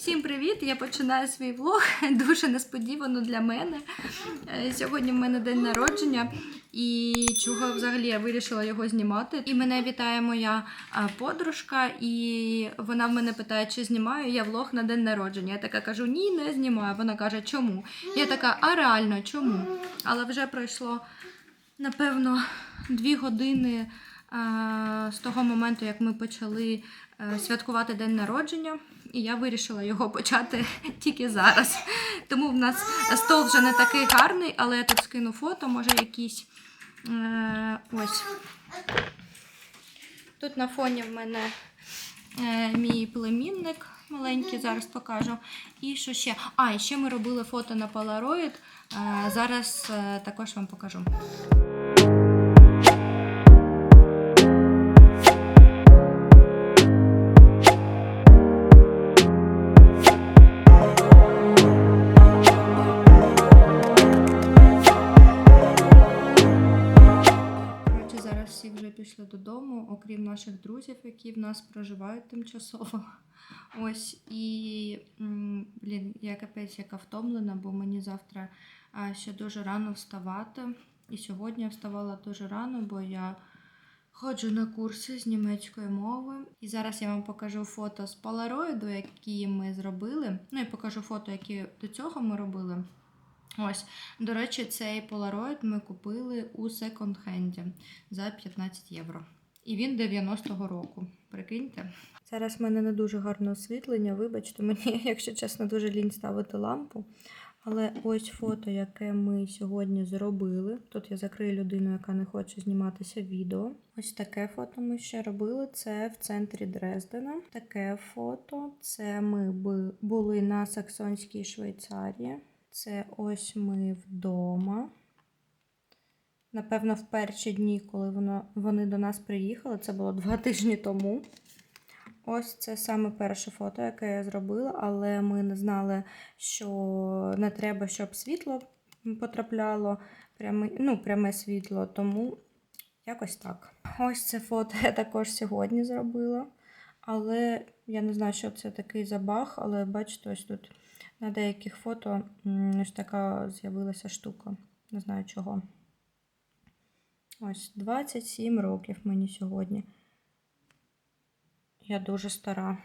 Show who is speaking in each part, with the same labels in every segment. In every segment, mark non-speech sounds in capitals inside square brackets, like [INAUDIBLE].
Speaker 1: Всім привіт! Я починаю свій влог [LAUGHS] дуже несподівано для мене. Е, Сьогодні в мене день народження, і чого взагалі я вирішила його знімати. І мене вітає моя подружка, і вона в мене питає, чи знімаю я влог на день народження. Я така кажу, ні, не знімаю. Вона каже, чому? Я така, а реально, чому? Але вже пройшло, напевно, дві години. З того моменту, як ми почали е, святкувати день народження, і я вирішила його почати [LAUGHS] тільки зараз. Тому в нас стол вже не такий гарний, але я тут скину фото, може якісь. Е, ось. Тут на фоні в мене е, мій племінник маленький, зараз покажу. І що ще? А, і ще ми робили фото на Polaroid. Е, зараз е, також вам покажу. Окрім наших друзів, які в нас проживають тимчасово. [LAUGHS] Ось і блін, я капець яка втомлена, бо мені завтра ще дуже рано вставати. І сьогодні я вставала дуже рано, бо я ходжу на курси з німецької мови. І зараз я вам покажу фото з полароїду, які ми зробили. Ну і покажу фото, які до цього ми робили. Ось, до речі, цей Polaroid ми купили у секонд-хенді за 15 євро. І він 90-го року. Прикиньте. Зараз в мене не дуже гарне освітлення. Вибачте, мені, [LAUGHS] якщо чесно, дуже лінь ставити лампу. Але ось фото, яке ми сьогодні зробили. Тут я закрию людину, яка не хоче зніматися відео. Ось таке фото ми ще робили. Це в центрі Дрездена. Таке фото. Це ми були на Саксонській Швейцарії. Це ось ми вдома. Напевно, в перші дні, коли воно, вони до нас приїхали, це було два [LAUGHS] тижні тому. Ось це саме перше фото, яке я зробила, але ми не знали, що не треба, щоб світло потрапляло, пряме, ну, пряме світло, тому якось так. Ось це фото я також сьогодні зробила. Але я не знаю, що це такий забаг, але бачите, ось тут на деяких фото ось така з'явилася штука. Не знаю чого. Ось 27 років мені сьогодні. Я дуже стара.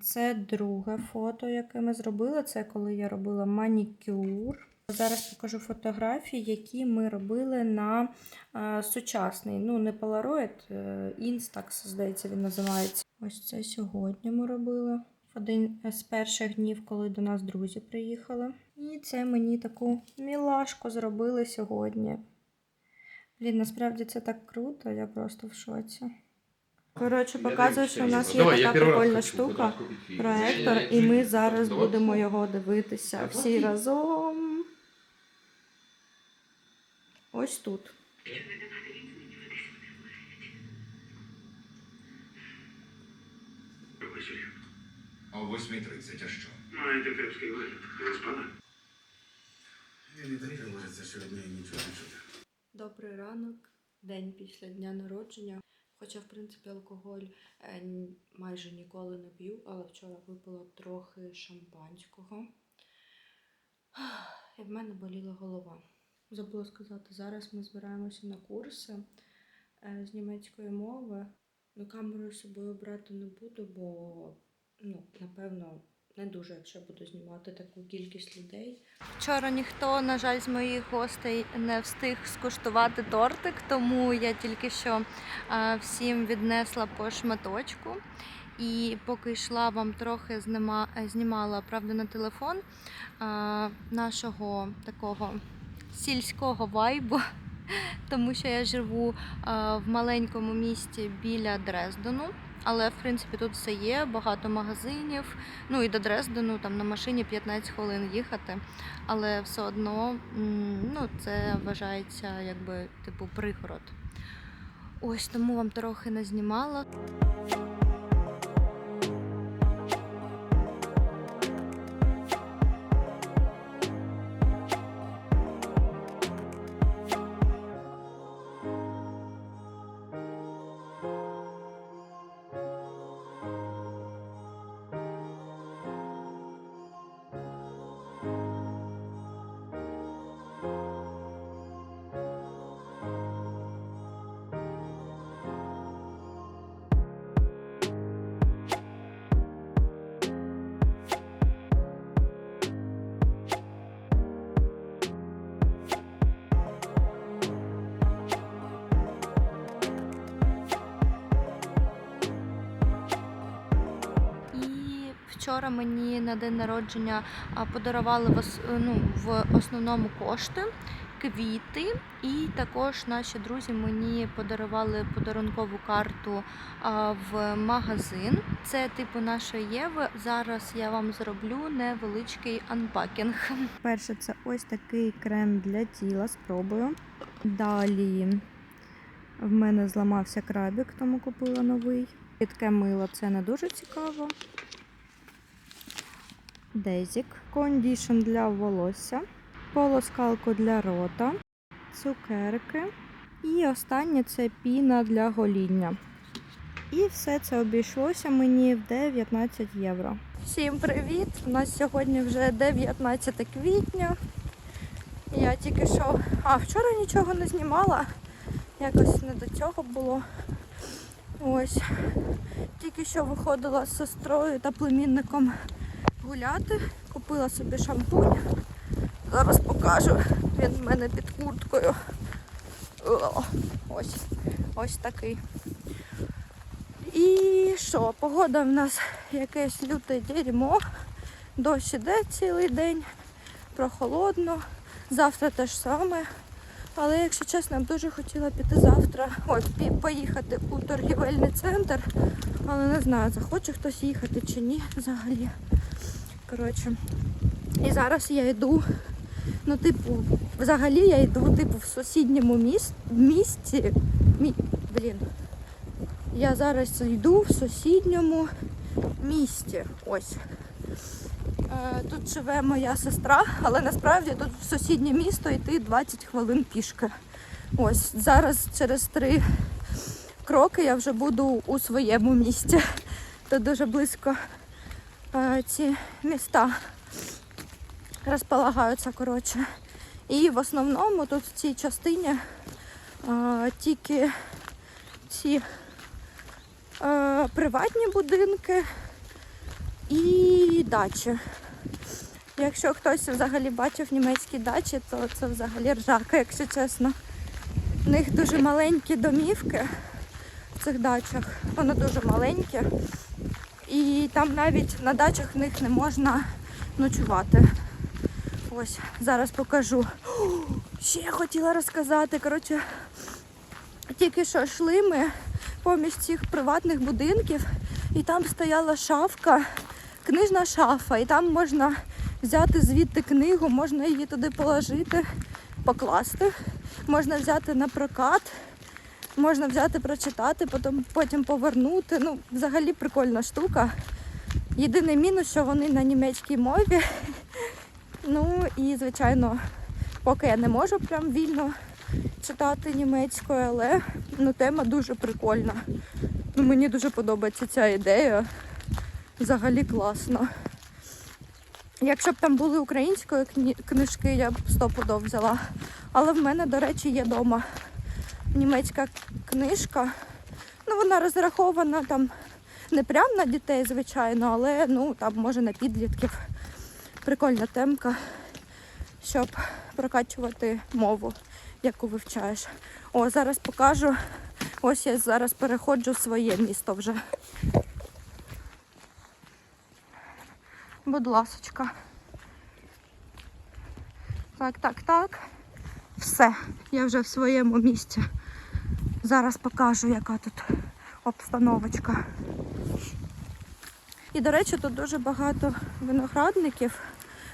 Speaker 1: Це друге фото, яке ми зробили. Це коли я робила манікюр. Зараз покажу фотографії, які ми робили на сучасний. Ну, не Polaroid, е, Instax, здається, він називається. Ось це сьогодні ми робили. Один з перших днів, коли до нас друзі приїхали. І це мені таку мілашку зробили сьогодні. Блін, насправді це так круто, я просто в шоці. Коротше, показую, що у нас є
Speaker 2: Давай,
Speaker 1: така прикольна штука, проектор, і ми зараз будемо його дивитися всі разом. Ось тут.
Speaker 2: О 8.30, а що?
Speaker 3: маєте кепський вигляд. Не спали?
Speaker 4: Він і так говориться сьогодні і нічого не чути.
Speaker 1: Добрий ранок, день після дня народження. Хоча, в принципі, алкоголь е, майже ніколи не п'ю, але вчора випила трохи шампанського. І в мене боліла голова. Забула сказати, зараз ми збираємося на курси е, з німецької мови. Ну, камеру собою брати не буду, бо, ну, напевно, не дуже, якщо буду знімати таку кількість людей. Вчора ніхто, на жаль, з моїх гостей не встиг скуштувати тортик, тому я тільки що всім віднесла по шматочку. І поки йшла, вам трохи знима, знімала, правда, на телефон нашого такого сільського вайбу, [LAUGHS] тому що я живу в маленькому місті біля Дрездену. Але в принципі тут все є, багато магазинів. Ну і до Дрездену там на машині 15 хвилин їхати. Але все одно ну, це вважається якби типу пригород. Ось тому вам трохи не знімала. Вчора мені на день народження подарували в, ну, в основному кошти, квіти, і також наші друзі мені подарували подарункову карту в магазин. Це типу нашої Єви. Зараз я вам зроблю невеличкий анпакінг. Перше, це ось такий крем для тіла. Спробую. Далі в мене зламався крабік, тому купила новий. Рідке мило це не дуже цікаво. Дезік, кондішн для волосся, полоскалку для рота, цукерки. І останнє це піна для гоління. І все це обійшлося мені в 19 євро. Всім привіт! У нас сьогодні вже 19 квітня. Я тільки що. А, вчора нічого не знімала. Якось не до цього було. Ось. Тільки що виходила з сестрою та племінником гуляти. Купила собі шампунь. Зараз покажу. Він в мене під курткою. О, ось. Ось такий. І що? Погода в нас якесь люте дерьмо. Дощ іде цілий день, прохолодно. Завтра те ж саме. Але якщо чесно, я б дуже хотіла піти завтра. Ой, поїхати у торгівельний центр. Але не знаю, захоче хтось їхати чи ні взагалі. Коротше. І зараз я йду. Ну, типу, взагалі я йду, типу, в сусідньому міс... місті. Мі... Блін. Я зараз йду в сусідньому місті. Ось. Е, Тут живе моя сестра, але насправді тут в сусіднє місто йти 20 хвилин пішки. Ось зараз через три кроки я вже буду у своєму місті. Тут дуже близько ці міста розполагаються, коротше. І в основному тут в цій частині е, тільки ці е, приватні будинки і дачі. Якщо хтось взагалі бачив німецькі дачі, то це взагалі ржака, якщо чесно. У них дуже маленькі домівки в цих дачах. Вони дуже маленькі. І там навіть на дачах в них не можна ночувати. Ось, зараз покажу. О, [GASPS] Ще я хотіла розказати. Коротше, тільки що йшли ми поміж цих приватних будинків, і там стояла шафка, книжна шафа, і там можна взяти звідти книгу, можна її туди положити, покласти, можна взяти на прокат, можна взяти прочитати, потім, потім повернути. Ну, взагалі прикольна штука. Єдиний мінус, що вони на німецькій мові. Ну і, звичайно, поки я не можу прям вільно читати німецькою, але ну, тема дуже прикольна. Ну, мені дуже подобається ця ідея. Взагалі класно. Якщо б там були української книжки, я б стопудов взяла. Але в мене, до речі, є вдома німецька книжка. Ну, вона розрахована там не прям на дітей, звичайно, але ну там може на підлітків. Прикольна темка, щоб прокачувати мову, яку вивчаєш. О, зараз покажу. Ось я зараз переходжу в своє місто вже. Будь ласочка. Так, так, так. Все, я вже в своєму місці. Зараз покажу, яка тут обстановочка. І, до речі, тут дуже багато виноградників.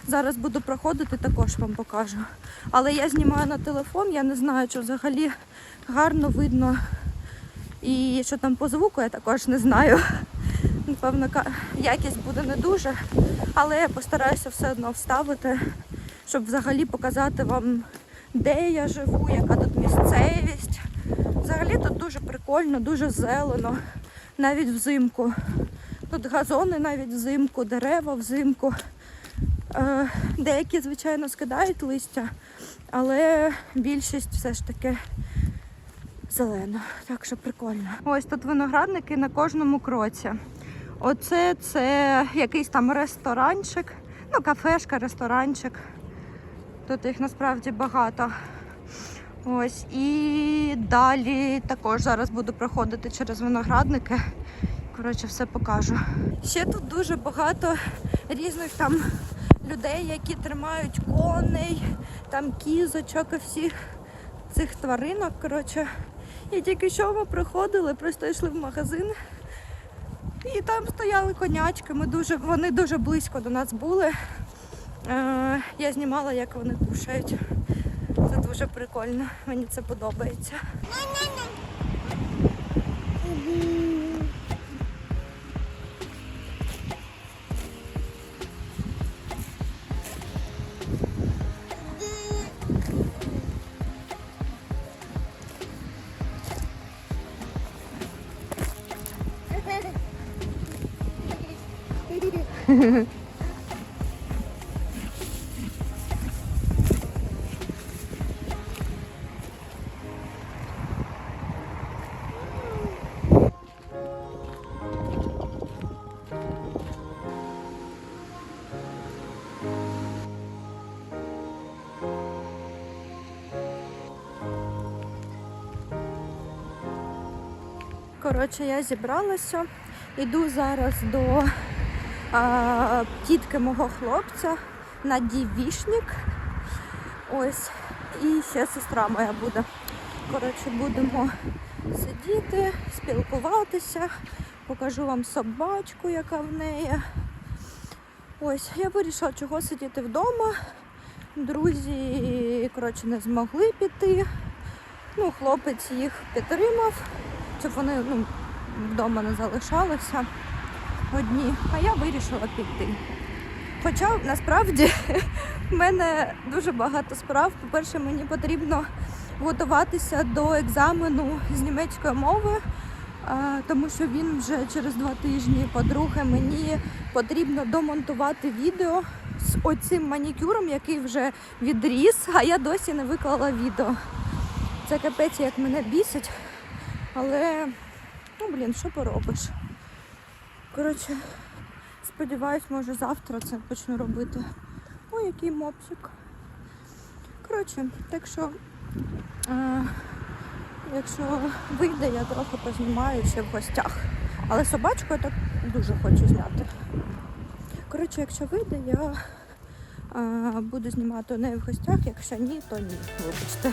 Speaker 1: Зараз буду проходити, також вам покажу. Але я знімаю на телефон, я не знаю, чи взагалі гарно видно. І що там по звуку, я також не знаю. Напевно, якість буде не дуже, але я постараюся все одно вставити, щоб взагалі показати вам, де я живу, яка тут місцевість. Взагалі тут дуже прикольно, дуже зелено, навіть взимку. Тут газони навіть взимку, дерева взимку. Е, Деякі, звичайно, скидають листя, але більшість все ж таки зелена. Так що прикольно. Ось тут виноградники на кожному кроці. Оце це якийсь там ресторанчик, ну, кафешка, ресторанчик. Тут їх насправді багато. Ось і далі також зараз буду проходити через виноградники. Коротше, все покажу. Ще тут дуже багато різних там людей, які тримають коней, там кізочок і всіх цих тваринок. Коротше. І тільки що ми приходили, просто йшли в магазин. І там стояли конячки. Ми дуже, вони дуже близько до нас були. Е, я знімала, як вони кушають. Дуже прикольно. Мені це подобається. [LAUGHS] Коротше, я зібралася. Йду зараз до а, тітки мого хлопця на дівішник. Ось. І ще сестра моя буде. Коротше, будемо сидіти, спілкуватися. Покажу вам собачку, яка в неї. Ось, я вирішила, чого сидіти вдома. Друзі, коротше, не змогли піти. Ну, хлопець їх підтримав, щоб вони ну, вдома не залишалися одні, а я вирішила піти. Хоча насправді [LAUGHS] в мене дуже багато справ. По-перше, мені потрібно готуватися до екзамену з німецької мови, тому що він вже через два тижні. По-друге, мені потрібно домонтувати відео з оцим манікюром, який вже відріс, а я досі не виклала відео. Це капець, як мене бісить. Але, ну блін, що поробиш? Коротше, сподіваюсь, може завтра це почну робити. Ой, який мопсик. Коротше, так що, е, якщо вийде, я трохи познімаю ще в гостях. Але собачку я так дуже хочу зняти. Коротше, якщо вийде, я е, буду знімати у неї в гостях, якщо ні, то ні. Вибачте.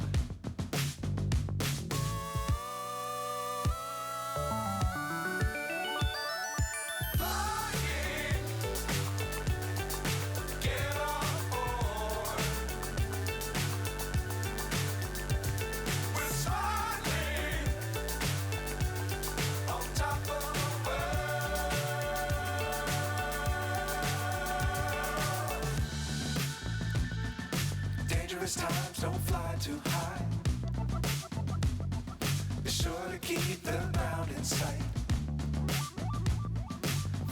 Speaker 5: Dangerous times don't fly too high. Be sure to keep the ground in sight.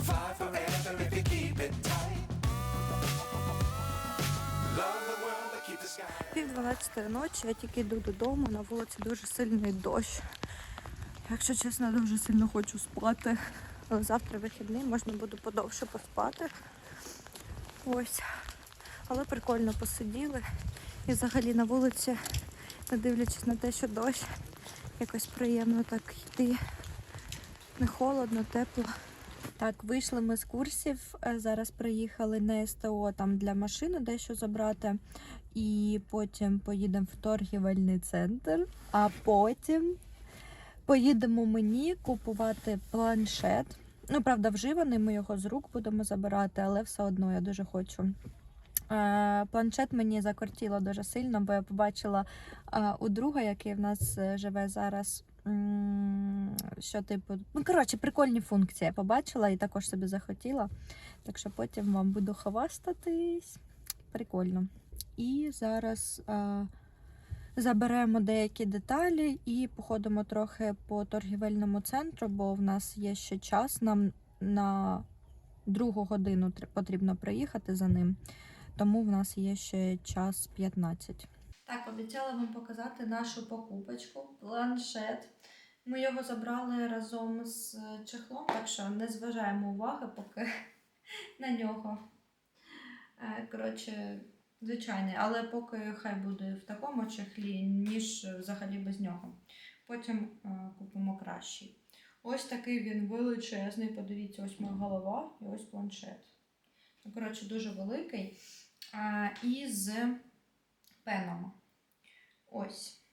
Speaker 5: Fly forever if you keep it tight. Love the world, but keep the sky.
Speaker 1: Пів 12 ночі, я тільки йду додому, на вулиці дуже сильний дощ. Якщо чесно, дуже сильно хочу спати. Але завтра вихідний, можна буде подовше поспати. Ось. Але прикольно посиділи. І взагалі на вулиці, не дивлячись на те, що дощ, якось приємно так йти. Не холодно, тепло. Так, вийшли ми з курсів. е, Зараз приїхали на СТО там для машини дещо забрати. І потім поїдемо в торгівельний центр, а потім поїдемо мені купувати планшет. Ну, правда, вживаний, ми його з рук будемо забирати, але все одно я дуже хочу. Е, Планшет мені закортіло дуже сильно, бо я побачила е, у друга, який в нас е, живе зараз. Що типу, ну коротше, прикольні функції я побачила і також собі захотіла. Так що потім вам буду хвастатись. Прикольно. І зараз е, заберемо деякі деталі і походимо трохи по торгівельному центру, бо в нас є ще час. Нам на другу годину потрібно приїхати за ним, тому в нас є ще час 15. Так, обіцяла вам показати нашу покупочку. Планшет Ми його забрали разом з чехлом, так що не зважаємо уваги поки [LAUGHS] на нього. Е, Коротше, звичайний, але поки хай буде в такому чехлі, ніж взагалі без нього. Потім е, купимо кращий. Ось такий він величезний. Подивіться, ось моя голова і ось планшет. Ну, Коротше, дуже великий. І з пеном. Ось.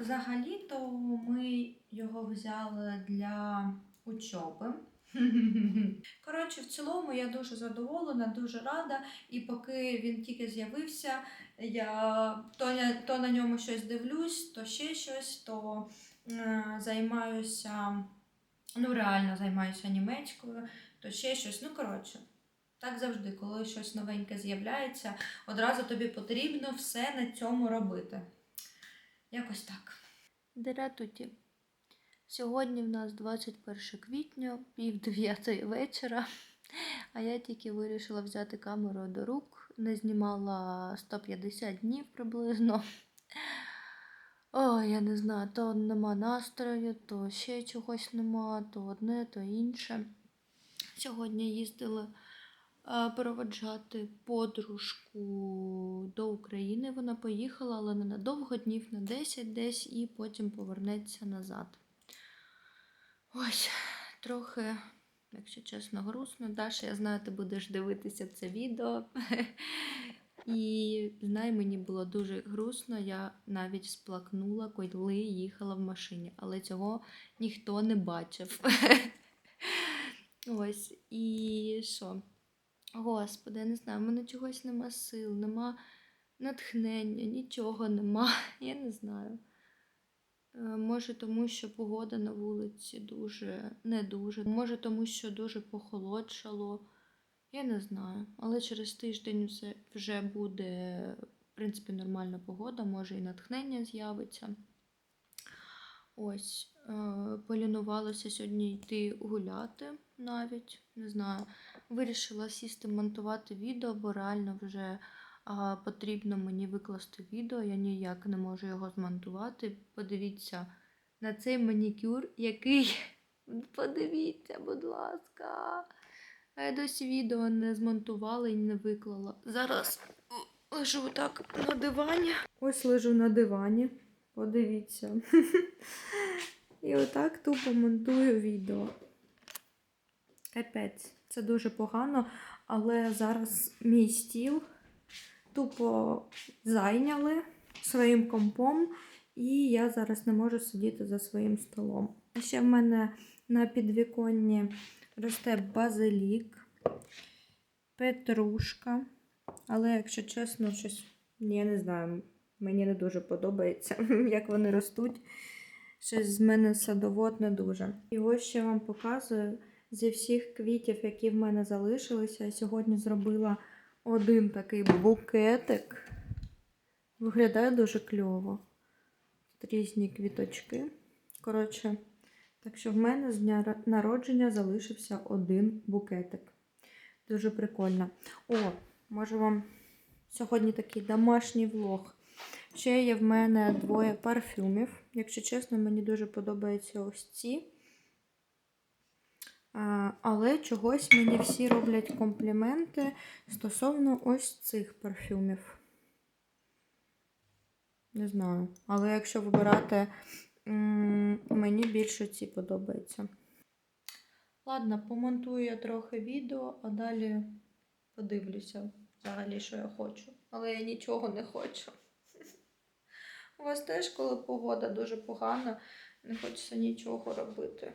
Speaker 1: Взагалі-то ми його взяли для учоби. [LAUGHS] Коротше, в цілому я дуже задоволена, дуже рада. І поки він тільки з'явився, я то, то на ньому щось дивлюсь, то ще щось, то е, займаюся, ну реально займаюся німецькою, то ще щось. Ну, коротше, так завжди, коли щось новеньке з'являється, одразу тобі потрібно все на цьому робити. Якось так. Дератуті. Сьогодні в нас 21 квітня, пів дев'ятої вечора, а я тільки вирішила взяти камеру до рук, не знімала 150 днів приблизно. О, я не знаю, то нема настрою, то ще чогось нема, то одне, то інше. Сьогодні їздили проводжати подружку до України. Вона поїхала, але ненадовго, днів на 10 десь, і потім повернеться назад. Ось, трохи, якщо чесно, грустно. Даша, я знаю, ти будеш дивитися це відео. І знай, мені було дуже грустно. Я навіть сплакнула, коли їхала в машині, але цього ніхто не бачив. [LAUGHS] Ось, і що? Господи, я не знаю, в мене чогось нема сил, нема натхнення, нічого нема. [LAUGHS] Я не знаю. Е, Може, тому що погода на вулиці дуже не дуже. Може, тому що дуже похолодшало. Я не знаю. Але через тиждень все вже буде, в принципі, нормальна погода, може і натхнення з'явиться. Ось, е, полінувалася сьогодні йти гуляти навіть. Не знаю. Вирішила сісти монтувати відео, бо реально вже а, потрібно мені викласти відео. Я ніяк не можу його змонтувати. Подивіться на цей манікюр, який. [LAUGHS] Подивіться, будь ласка. А я досі відео не змонтувала і не виклала. Зараз лежу так на дивані. Ось лежу на дивані. Подивіться. [LAUGHS] І отак тупо монтую відео. Капець, це дуже погано, але зараз мій стіл тупо зайняли своїм компом, і я зараз не можу сидіти за своїм столом. А ще в мене на підвіконні росте базилік, петрушка. Але, якщо чесно, щось, я не знаю, мені не дуже подобається, [LAUGHS] як вони ростуть. Щось з мене садовод не дуже. І ось ще вам показую зі всіх квітів, які в мене залишилися. Я сьогодні зробила один такий букетик. Виглядає дуже кльово. Різні квіточки. Коротше, так що в мене з дня народження залишився один букетик. Дуже прикольно. О, може вам сьогодні такий домашній влог. Ще є в мене двоє парфюмів. Якщо чесно, мені дуже подобаються ось ці. Але чогось мені всі роблять компліменти стосовно ось цих парфюмів. Не знаю. Але якщо вибирати, мені більше ці подобаються. Ладно, помонтую я трохи відео, а далі подивлюся взагалі, що я хочу. Але я нічого не хочу. У вас теж, коли погода дуже погана, не хочеться нічого робити.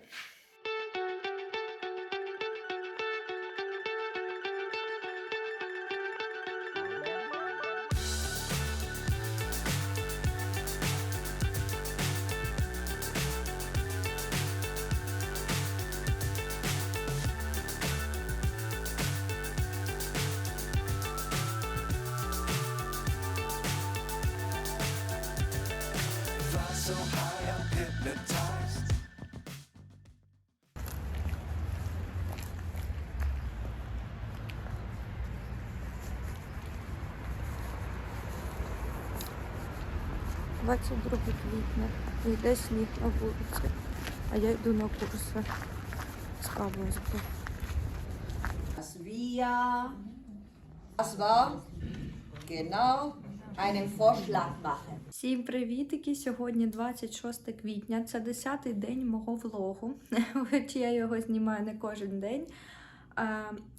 Speaker 1: 22 квітня. І йде сніг на вулиці. А я йду на курси з КВСБ.
Speaker 6: dass wir, was war, genau, einen Vorschlag machen.
Speaker 1: Всім привітики! Сьогодні 26 квітня. Це 10-й день мого влогу. [LAUGHS] Хоч я його знімаю не кожен день.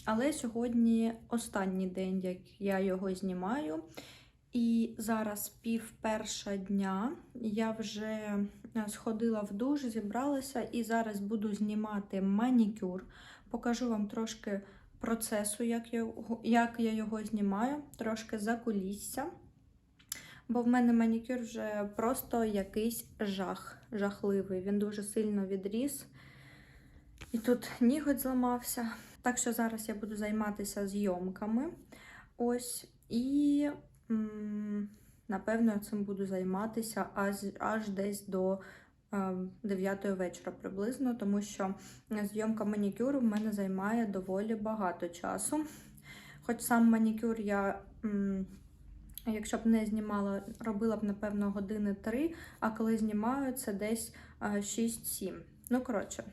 Speaker 1: Але сьогодні останній день, як я його знімаю. І зараз пів перша дня. Я вже е, сходила в душ, зібралася і зараз буду знімати манікюр. Покажу вам трошки процесу, як я, як я його знімаю, трошки закулісся. Бо в мене манікюр вже просто якийсь жах, жахливий. Він дуже сильно відріс. І тут ніготь зламався. Так що зараз я буду займатися зйомками. Ось. І напевно цим буду займатися аж, аж десь до 9 вечора приблизно, тому що зйомка манікюру в мене займає доволі багато часу. Хоч сам манікюр я. Якщо б не знімала, робила б, напевно, години 3, а коли знімаю, це десь 6-7. Ну, коротше.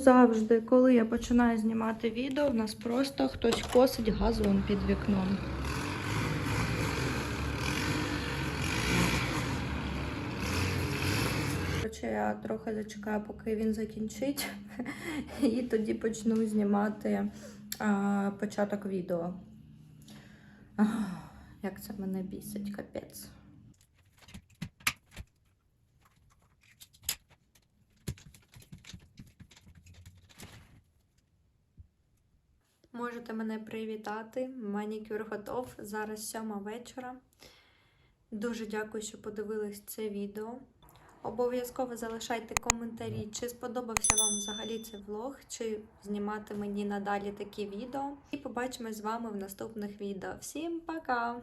Speaker 1: Завжди, коли я починаю знімати відео, в нас просто хтось косить газон під вікном. Я трохи зачекаю, поки він закінчить, [LAUGHS] і тоді почну знімати а, початок відео. Як це мене бісить, капець. Можете мене привітати. Манікюр готов. Зараз сьома вечора. Дуже дякую, що подивились це відео. Обов'язково залишайте коментарі, чи сподобався вам взагалі цей влог, чи знімати мені надалі такі відео. І побачимось з вами в наступних відео. Всім пока!